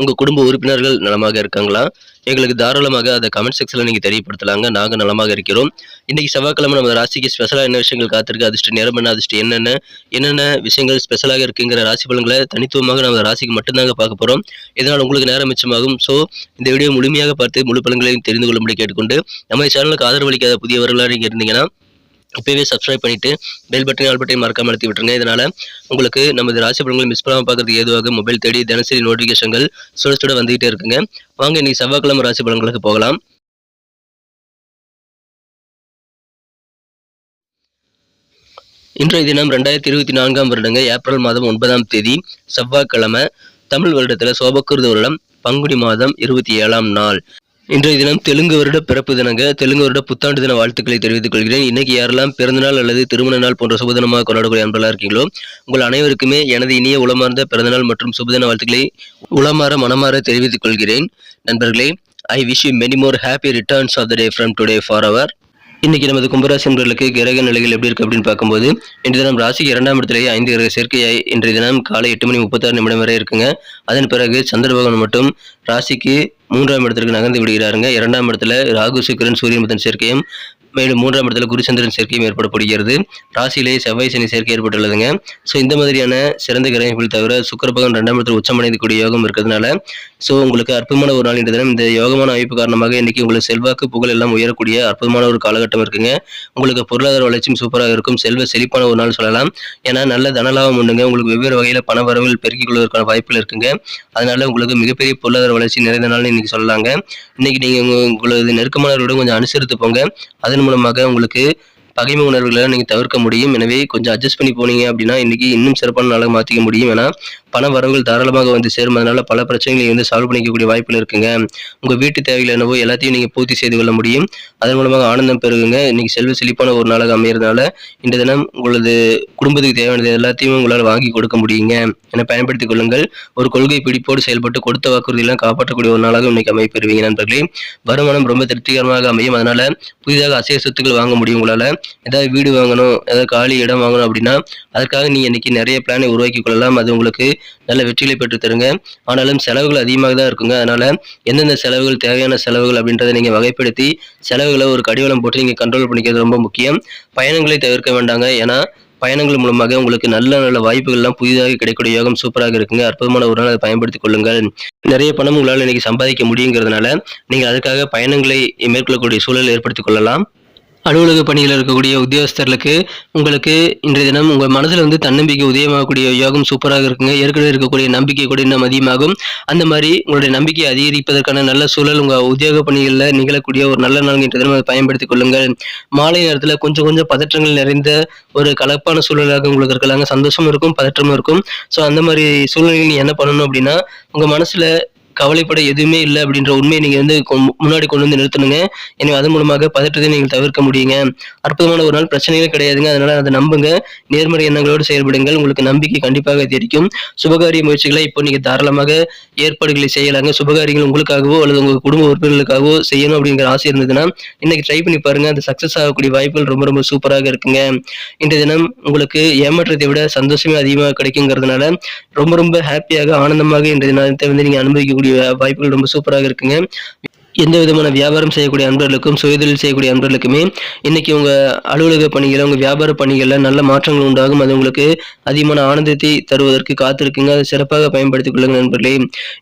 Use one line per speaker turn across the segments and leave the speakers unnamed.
உங்கள் குடும்ப உறுப்பினர்கள் நலமாக இருக்காங்களா? எங்களுக்கு தாராளமாக அதை கமெண்ட் செக்ஷனில் நீங்கள் தெரியப்படுத்தலாங்க. நாங்கள் நலமாக இருக்கிறோம். இன்றைக்கி செவ்வாய்க்கிழமை நம்ம ராசிக்கு ஸ்பெஷலாக என்ன விஷயங்கள் காத்திருக்கு? அதிர்ஷ்டம் நேரம் என்ன அதிர்ஷ்டம் என்னென்ன என்னென்ன விஷயங்கள் ஸ்பெஷலாக இருக்குங்கிற ராசி பலன்களை தனித்துவமாக நம்ம ராசிக்கு மட்டும்தாங்க பார்க்க போகிறோம் இதனால் உங்களுக்கு நேரம் மிச்சமாகும். ஸோ இந்த வீடியோ முழுமையாக பார்த்து முழு பலன்களையும் தெரிந்து கொள்ளும்படி கேட்டுக்கொண்டு நம்ம சேனலுக்கு ஆதரவளிக்காத புதியவர்களாக நீங்கள் இருந்தீங்கன்னா இப்போவே சப்ஸ்கிரைப் பண்ணிவிட்டு பெல் பட்டனை ஆல் பட்டனை மறக்காமல் அழுத்தி விட்டுருங்க. இதனால் உங்களுக்கு நமது ராசி பலன்களை மிஸ் பண்ணாமல் பார்க்கறதுக்கு ஏதுவாக மொபைல் தேடி தினசரி நோட்டிஃபிகேஷன்கள் சுட சுட வந்துகிட்டே இருக்குங்க. வாங்க நீ செவ்வாய்க்கிழமை ராசி பலன்களுக்கு போகலாம். இன்றைய தினம் ரெண்டாயிரத்தி இருபத்தி நான்காம் வருடங்க ஏப்ரல் மாதம் ஒன்பதாம் தேதி செவ்வாய்க்கிழமை தமிழ் வருடத்தில் சோபக்கிருத வருடம் பங்குனி மாதம் இருபத்தி ஏழாம் நாள். இன்றைய தினம் தெலுங்கு வருட பிறப்பு தினங்க தெலுங்கு வருட புத்தாண்டு தின வாழ்த்துக்களை தெரிவித்துக் கொள்கிறேன். இன்னைக்கு யாரெல்லாம் பிறந்தநாள் அல்லது திருமண நாள் போன்ற சுபதினமாக கொண்டாடக்கூடிய அன்பர்களாக இருக்கீங்களோ உங்கள் அனைவருக்குமே எனது இனிய உளமார்ந்த பிறந்தநாள் மற்றும் சுபதின வாழ்த்துக்களை உளமாற மனமாற தெரிவித்துக் கொள்கிறேன். நண்பர்களே I wish you many more happy returns of the day from today for our இன்னைக்கு நமது கும்பராசி நண்பர்களுக்கு கிரக நிலைகள் எப்படி இருக்கு அப்படின்னு பார்க்கும்போது இன்றைய தினம் ராசிக்கு இரண்டாம் இடத்திலேயே ஐந்து கிரக சேர்க்கையாய் இன்றைய தினம் காலை எட்டு மணி முப்பத்தாறு நிமிடம் வரை இருக்குங்க. அதன் பிறகு சந்திரபகவான் மட்டும் ராசிக்கு மூன்றாம் இடத்திற்கு நகர்ந்து விடுகிறாருங்க. இரண்டாம் இடத்துல ராகு சுக்கிரன் சூரியன் புதன் சேர்க்கையும் மேலும் மூன்றாம் இடத்துல குருச்சந்திரன் சேர்க்கையும் ஏற்படப்படுகிறது. ராசியிலேயே செவ்வாய் சனி சேர்க்கை ஏற்பட்டுள்ளதுங்க. ஸோ இந்த மாதிரியான சிறந்த கிரகங்கள் தவிர சுக்கர ரெண்டாம் இடத்துல உச்சமடையக்கூடிய யோகம் இருக்கிறதுனால ஸோ உங்களுக்கு அற்புதமான ஒரு நாள் இந்த தினம். இந்த யோகமான அமைப்பு காரணமாக இன்னைக்கு உங்களுக்கு செல்வாக்கு புகழ் எல்லாம் உயரக்கூடிய அற்புதமான ஒரு காலகட்டம் இருக்குங்க. உங்களுக்கு பொருளாதார வளர்ச்சியும் சூப்பராக இருக்கும். செல்வ செழிப்பான ஒரு நாள் சொல்லலாம். ஏன்னா நல்ல தனலாபம் உண்டுங்க. உங்களுக்கு வெவ்வேறு வகையில் பண வரவில் பெருக்கிக் கொள்வதற்கான வாய்ப்புகள் இருக்குங்க. அதனால உங்களுக்கு மிகப்பெரிய பொருளாதார வளர்ச்சி நிறைந்த நாள் இன்னைக்கு சொல்லலாங்க. இன்னைக்கு நீங்கள் உங்களது நெருக்கமானவர்களோட கொஞ்சம் அனுசரித்து போங்க. அதன் மூலமாக உங்களுக்கு பகைமை உணர்வுகளை நீங்கள் தவிர்க்க முடியும். எனவே கொஞ்சம் அட்ஜஸ்ட் பண்ணி போனீங்க அப்படின்னா இன்றைக்கி இன்னும் சிறப்பான நாளாக மாற்றிக்க முடியும். ஏன்னா பண வரவுகள் தாராளமாக வந்து சேரும். அதனால் பல பிரச்சனைகளை வந்து சால்வ் பண்ணிக்கக்கூடிய வாய்ப்புகள் இருக்குங்க. உங்கள் வீட்டு தேவைகள் என்னவோ எல்லாத்தையும் நீங்கள் பூர்த்தி செய்து கொள்ள முடியும். அதன் மூலமாக ஆனந்தம் பெருகுங்க. இன்னைக்கு செல்வ செழிப்பான ஒரு நாளாக அமையிறதுனால இந்த தினம் உங்களது குடும்பத்துக்கு தேவையானது எல்லாத்தையும் உங்களால் வாங்கி கொடுக்க முடியுங்க. என பயன்படுத்திக் கொள்ளுங்கள். ஒரு கொள்கை பிடிப்போடு செயல்பட்டு கொடுத்த வாக்குறுதியெல்லாம் காப்பாற்றக்கூடிய ஒரு நாளாக இன்னைக்கு அமைப்பெறுவீங்க நண்பர்களே. வருமானம் ரொம்ப திருப்திகரமாக அமையும். அதனால புதிதாக அசைய சொத்துக்கள் வாங்க முடியும் உங்களால். ஏதாவது வீடு வாங்கணும் ஏதாவது காலி இடம் வாங்கணும் அப்படின்னா அதற்காக நீங்கள் இன்னைக்கு நிறைய பிளானை உருவாக்கி கொள்ளலாம். அது உங்களுக்கு நல்ல வெற்றிகளை பெற்று தருங்க. ஆனாலும் செலவுகள் அதிகமாக தான் இருக்குங்க. அதனால எந்தெந்த செலவுகள் தேவையான செலவுகள் அப்படின்றத நீங்கள் வகைப்படுத்தி செலவுகளை ஒரு கடிவளம் போட்டு நீங்கள் கண்ட்ரோல் பண்ணிக்கிறது ரொம்ப முக்கியம். பயணங்களை தவிர்க்க வேண்டாங்க. ஏன்னா பயணங்கள் மூலமாக உங்களுக்கு நல்ல நல்ல வாய்ப்புகள்லாம் புதிதாக கிடைக்கக்கூடிய யோகம் சூப்பராக இருக்குங்க. அற்புதமான ஒரு நாள் அதை பயன்படுத்திக் கொள்ளுங்கள். நிறைய பணம் உங்களால் இன்னைக்கு சம்பாதிக்க முடியுங்கிறதுனால நீங்கள் அதுக்காக பயணங்களை மேற்கொள்ளக்கூடிய சூழல் ஏற்படுத்திக் கொள்ளலாம். அலுவலக பணியில் இருக்கக்கூடிய உத்தியோகஸ்தர்களுக்கு உங்களுக்கு இன்றைய தினம் உங்கள் மனதில் வந்து தன்னம்பிக்கை உதயமாகக்கூடிய யோகம் சூப்பராக இருக்குங்க. ஏற்கனவே இருக்கக்கூடிய நம்பிக்கை கூட இன்னும் அதிகமாகும். அந்த மாதிரி உங்களுடைய நம்பிக்கையை அதிகரிப்பதற்கான நல்ல சூழல் உங்கள் உத்தியோக பணிகளில் நிகழக்கூடிய ஒரு நல்ல நாள் இன்றைய தினம் அதை பயன்படுத்திக் கொள்ளுங்கள். மாலை நேரத்தில் கொஞ்சம் கொஞ்சம் பதற்றங்கள் நிறைந்த ஒரு கலப்பான சூழலாக உங்களுக்கு இருக்கலாங்க. சந்தோஷமும் இருக்கும் பதற்றமும் இருக்கும். ஸோ அந்த மாதிரி சூழ்நிலையில் நீ என்ன பண்ணணும் அப்படின்னா உங்கள் மனசில் கவலைப்பட எதுவுமே இல்லை அப்படின்ற உண்மையை நீங்கள் வந்து கொ- முன்னாடி கொண்டு வந்து நிறுத்தணுங்க. எனவே அதன் மூலமாக பதற்றத்தை நீங்கள் தவிர்க்க முடியுங்க. அற்புதமான ஒரு நாள் பிரச்சனையே கிடையாதுங்க. அதனால அதை நம்புங்க. நேர்மறை எண்ணங்களோடு செயல்படுங்கள். உங்களுக்கு நம்பிக்கை கண்டிப்பாக தெரிக்கும் சுபகாரிய முயற்சிகளை இப்போ நீங்கள் தாராளமாக ஏற்பாடுகளை செய்யலாங்க. சுபகாரியங்கள் உங்களுக்காகவோ அல்லது உங்கள் குடும்ப உறுப்பினர்களுக்காகவோ செய்யணும் அப்படிங்கிற ஆசை இருந்ததுன்னா இன்னைக்கு ட்ரை பண்ணி பாருங்க. அது சக்சஸ் ஆகக்கூடிய வாய்ப்புகள் ரொம்ப ரொம்ப சூப்பராக இருக்குங்க. இன்றைய தினம் உங்களுக்கு ஏமாற்றத்தை விட சந்தோஷமே அதிகமாக கிடைக்குங்கிறதுனால ரொம்ப ரொம்ப ஹாப்பியாக ஆனந்தமாக இன்றைய தினத்தை வந்து நீங்கள் அனுபவிக்கக்கூடிய வாய்ப்புகள் ரொம்ப சூப்பராக இருக்குங்க. எந்த விதமான வியாபாரம் செய்யக்கூடிய அன்பர்களுக்கும் சுயதொழில் செய்யக்கூடிய அன்பர்களுக்குமே இன்னைக்கு உங்க அலுவலக பணிகள் உங்க வியாபார பணிகளில் நல்ல மாற்றங்கள் உண்டாகும். அது உங்களுக்கு அதிகமான ஆனந்தத்தை தருவதற்கு காத்திருக்குங்க. அதை சிறப்பாக பயன்படுத்திக் கொள்ளுங்க நண்பர்களே.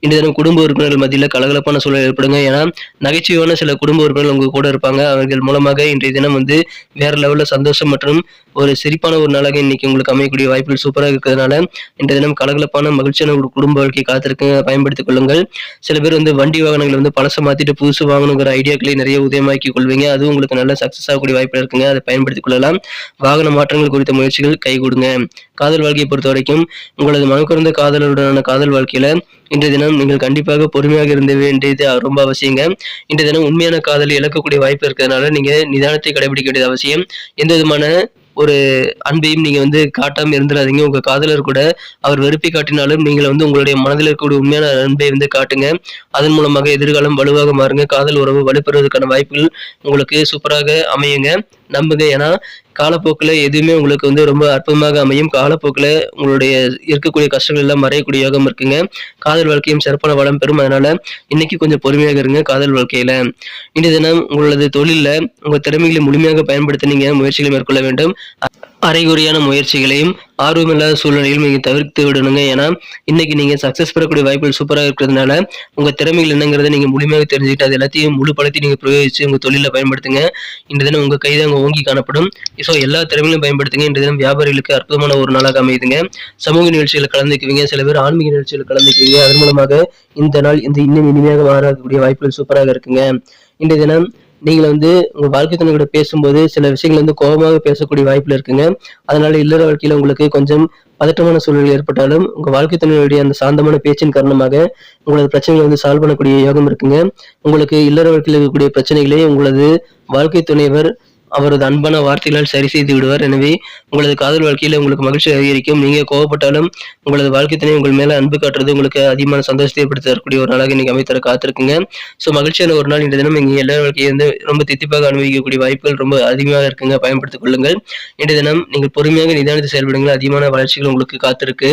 இந்த தினம் குடும்ப உறுப்பினர்கள் மத்தியில் கலகலப்பான சூழல் ஏற்படுங்க. ஏன்னா நகைச்சுவையான சில குடும்ப உறுப்பினர்கள் உங்க கூட இருப்பாங்க. அவர்கள் மூலமாக இன்றைய தினம் வந்து வேற லெவலில் சந்தோஷம் மற்றும் ஒரு சிரிப்பான ஒரு நாளாக இன்னைக்கு உங்களுக்கு அமையக்கூடிய வாய்ப்புகள் சூப்பராக இருக்கிறதுனால இன்றைய தினம் கலகலப்பான மகிழ்ச்சியான ஒரு குடும்ப வாழ்க்கையை காத்திருக்குங்க. பயன்படுத்திக் கொள்ளுங்கள். சில பேர் வந்து வண்டி வாகனங்களை வந்து பழசை மாத்திட்டு புதுசு வாங்கணுங்கிற ஐடியாக்களை நிறைய உதயமாக்கி கொள்வீங்க அது உங்களுக்கு நல்ல சக்சஸ் ஆகக்கூடிய வாய்ப்பு இருக்குங்க. அதை பயன்படுத்திக் கொள்ளலாம். வாகன மாற்றங்கள் குறித்த முயற்சிகள் கைகூடுங்க காதல் வாழ்க்கையை பொறுத்த வரைக்கும் உங்களது மனக்குறந்த காதலருடனான காதல் வாழ்க்கையில இன்றைய தினம் நீங்கள் கண்டிப்பாக பொறுமையாக இருந்த வேண்டியது ரொம்ப அவசியங்க. இன்றைய தினம் உண்மையான காதலை இழக்கக்கூடிய வாய்ப்பு இருக்கிறதுனால நீங்க நிதானத்தை கடைபிடிக்க வேண்டியது அவசியம். எந்த விதமான ஒரு அன்பையும் நீங்க வந்து காட்டாம இருந்துடாதீங்க உங்க காதலர் கூட அவர் வெறுப்பை காட்டினாலும் நீங்கள் வந்து உங்களுடைய மனதில் இருக்கக்கூடிய உண்மையான அன்பை வந்து காட்டுங்க. அதன் மூலமாக எதிர்காலம் வலுவாக மாறுங்க. காதல் உறவு வலுப்பெறுவதற்கான வாய்ப்புகள் உங்களுக்கு சூப்பராக அமையுங்க. நம்புங்க. ஏன்னா காலப்போக்கில் எதுவுமே உங்களுக்கு வந்து ரொம்ப அற்புதமாக அமையும். காலப்போக்கில் உங்களுடைய இருக்கக்கூடிய கஷ்டங்கள் எல்லாம் மறையக்கூடிய யோகம் இருக்குங்க. காதல் வாழ்க்கையும் சிறப்பான வளம் பெறும். அதனால இன்னைக்கு கொஞ்சம் பொறுமையாக இருங்க காதல் வாழ்க்கையில. இன்றைய தினம் உங்களது தொழிலில் உங்கள் திறமைகளை முழுமையாக பயன்படுத்த நீங்க முயற்சிகளை மேற்கொள்ள வேண்டும். அரைகுறையான முயற்சிகளையும் ஆர்வமில்லாத சூழ்நிலையில் நீங்க தவிர்த்து விடணுங்க. ஏன்னா இன்னைக்கு நீங்க சக்சஸ் பெறக்கூடிய வாய்ப்புகள் சூப்பராக இருக்கிறதுனால உங்க திறமைகள் என்னங்கிறத நீங்க முழுமையாக தெரிஞ்சுக்கிட்டு அது எல்லாத்தையும் முழு பலத்தை நீங்க பிரயோகிச்சு உங்க தொழில பயன்படுத்துங்க. இந்த தினம் உங்க அங்கே ஓங்கி காணப்படும். ஸோ எல்லா திறமையிலும் பயன்படுத்துங்க. இந்த தினம் வியாபாரிகளுக்கு அற்புதமான ஒரு நாளாக அமையுதுங்க. சமூக நிகழ்ச்சிகளை கலந்துக்குவீங்க. சில பேர் ஆன்மீக நிகழ்ச்சிகளை கலந்துக்குவீங்க. அதன் மூலமாக இந்த நாள் இந்த இன்னும் இனிமையாக மாறக்கூடிய வாய்ப்புகள் சூப்பராக இருக்குங்க. இன்றைய தினம் நீங்கள் வந்து உங்கள் வாழ்க்கை துணை கூட பேசும்போது சில விஷயங்கள் வந்து கோபமாக பேசக்கூடிய வாய்ப்பில் இருக்குங்க. அதனால இல்லற வாழ்க்கையில் உங்களுக்கு கொஞ்சம் பதட்டமான சூழ்நிலை ஏற்பட்டாலும் உங்க வாழ்க்கை துணையுடைய அந்த சாந்தமான பேச்சின் காரணமாக உங்களது பிரச்சனைகளை வந்து சால்வ் பண்ணக்கூடிய யோகம் இருக்குங்க. உங்களுக்கு இல்லற வாழ்க்கையில் இருக்கக்கூடிய பிரச்சனைகளை உங்களது வாழ்க்கை துணைவர் அவரது அன்பான வார்த்தைகளால் சரி செய்து விடுவார். எனவே உங்களது காதல் வாழ்க்கையில் உங்களுக்கு மகிழ்ச்சி அதிகரிக்கும். நீங்க கோவப்பட்டாலும் உங்களது வாழ்க்கைத்தினை உங்கள் மேல அன்பு காட்டுறது உங்களுக்கு அதிகமான சந்தோஷத்தை ஏற்படுத்தி தரக்கூடிய ஒரு நாளாக இன்னைக்கு அமைத்தர காத்திருக்குங்க. ஸோ மகிழ்ச்சியான ஒரு நாள் இந்த தினம் இங்கே எல்லா வாழ்க்கையை வந்து ரொம்ப தித்திப்பாக அனுபவிக்கக்கூடிய வாய்ப்புகள் ரொம்ப அதிகமாக இருக்குங்க. பயன்படுத்திக் கொள்ளுங்கள். இன்றைய தினம் நீங்கள் பொறுமையாக நிதானித்து செயல்படுங்கள். அதிகமான வளர்ச்சிகள் உங்களுக்கு காத்திருக்கு.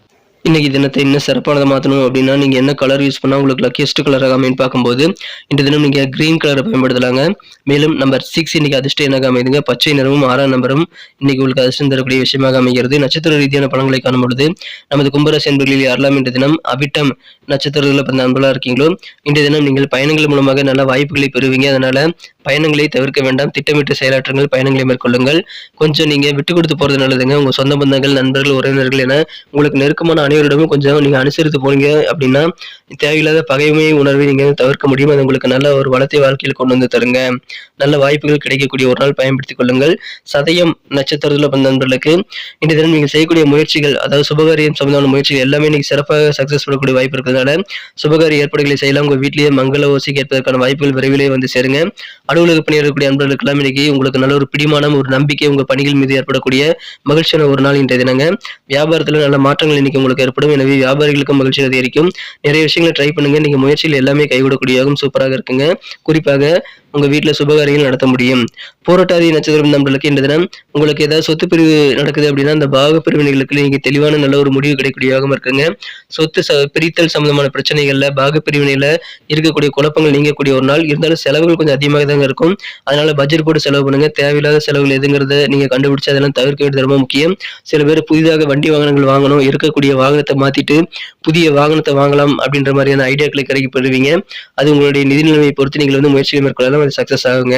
இன்னைக்கு தினத்தை இன்னும் சிறப்பானதை மாற்றணும் அப்படின்னா நீங்கள் என்ன கலர் யூஸ் பண்ணால் உங்களுக்கு லக்கியஸ்ட் கலராக அமைன்னு பார்க்கும்போது இந்த தினம் நீங்கள் க்ரீன் கலரை பயன்படுத்தலாங்க. மேலும் நம்பர் சிக்ஸ் இன்னைக்கு அதிர்ஷ்டம் என்னாக அமைதுங்க பச்சை நிறமும் ஆறாம் நம்பரும் இன்னைக்கு உங்களுக்கு அதிர்ஷ்டம் தரக்கூடிய விஷயமாக அமைகிறது நட்சத்திர ரீதியான பலன்களை காணும் பொழுது நமது கும்பராசி என்பர்களில் யாரெல்லாம் இன்றைய தினம் அவிட்டம் நட்சத்திரங்களில் பிறந்த அன்பலாக இருக்கீங்களோ இன்றைய தினம் நீங்கள் பயணங்கள் மூலமாக நல்ல வாய்ப்புகளை பெறுவீங்க. அதனால பயணங்களை தவிர்க்க வேண்டாம். திட்டமிட்டு செயலாற்றுங்கள் பயணங்களை மேற்கொள்ளுங்கள். கொஞ்சம் நீங்கள் விட்டு கொடுத்து போகிறது நல்லதுங்க. உங்கள் சொந்த பந்தங்கள் நண்பர்கள் உறவினர்கள் என உங்களுக்கு நெருக்கமான அனைவரிடமும் கொஞ்சம் நீங்க அனுசரித்து போனீங்க அப்படின்னா தேவையில்லாத பகைமை உணர்வை நீங்க தவிர்க்க முடியும்? அது உங்களுக்கு நல்ல ஒரு வளத்தை வாழ்க்கையில் கொண்டு வந்து தருங்க. நல்ல வாய்ப்புகள் கிடைக்கக்கூடிய ஒரு நாள் பயன்படுத்திக் கொள்ளுங்கள். சதயம் நட்சத்திரத்தில் பிறந்த நண்பர்களுக்கு இன்றைய தினம் நீங்கள் செய்யக்கூடிய முயற்சிகள் அதாவது சுபகாரியம் சம்பந்தமான முயற்சிகள் எல்லாமே இன்னைக்கு சிறப்பாக சக்சஸ் பண்ணக்கூடிய வாய்ப்பு இருக்கிறதுனால சுபகாரிய ஏற்பாடுகளை செய்யலாம். உங்க வீட்டிலேயே மங்கள ஓசி கேட்பதற்கான வாய்ப்புகள் விரைவிலே வந்து சேருங்க. அலுவலக பணியாளர்களுடைய அன்பர்களுக்கு எல்லாம் இன்னைக்கு உங்களுக்கு நல்ல ஒரு பிடிமானம் ஒரு நம்பிக்கை உங்க பணிகள் மீது ஏற்படக்கூடிய மகிழ்ச்சியான ஒரு நாள் இன்றைய தினங்க. வியாபாரத்தில் நல்ல மாற்றங்கள் இன்னைக்கு உங்களுக்கு ஏற்படும். எனவே வியாபாரிகளுக்கும் மகிழ்ச்சி அதிகரிக்கும். நிறைய விஷயங்களை ட்ரை பண்ணுங்க. நீங்க முயற்சியில் எல்லாமே கைவிடக்கூடிய சூப்பராக இருக்குங்க. குறிப்பாக உங்க வீட்டில் சுபகாரியங்கள் நடத்த முடியும். போராட்டாதி நட்சத்திரம் நம்மளுக்கு இந்த தினம் உங்களுக்கு ஏதாவது சொத்து பிரிவு நடக்குது அப்படின்னா அந்த பாக பிரிவினைகளுக்கு நீங்க தெளிவான நல்ல ஒரு முடிவு கிடைக்கக்கூடிய இருக்குங்க. சொத்து பிரித்தல் சம்பந்தமான பிரச்சனைகள்ல பாக பிரிவினையில இருக்கக்கூடிய குழப்பங்கள் நீங்கக்கூடிய ஒரு நாள். இருந்தாலும் செலவுகள் கொஞ்சம் அதிகமாக தாங்க இருக்கும். அதனால பட்ஜெட் போட்டு செலவு பண்ணுங்க. தேவையில்லாத செலவுகள் எதுங்கிறத நீங்க கண்டுபிடிச்சு அதெல்லாம் தவிர்க்க வேண்டியது ரொம்ப முக்கியம். சில பேர் புதிதாக வண்டி வாகனங்கள் வாங்கணும். இருக்கக்கூடிய வாகனத்தை மாத்திட்டு புதிய வாகனத்தை வாங்கலாம் அப்படின்ற மாதிரியான ஐடியாக்களை கிடைக்கப்படுவீங்க அது உங்களுடைய நிதி நிலைமையை பொறுத்து நீங்கள் வந்து முயற்சிகளை மேற்கொள்ளலாம். அது சக்சஸ் ஆகுங்க.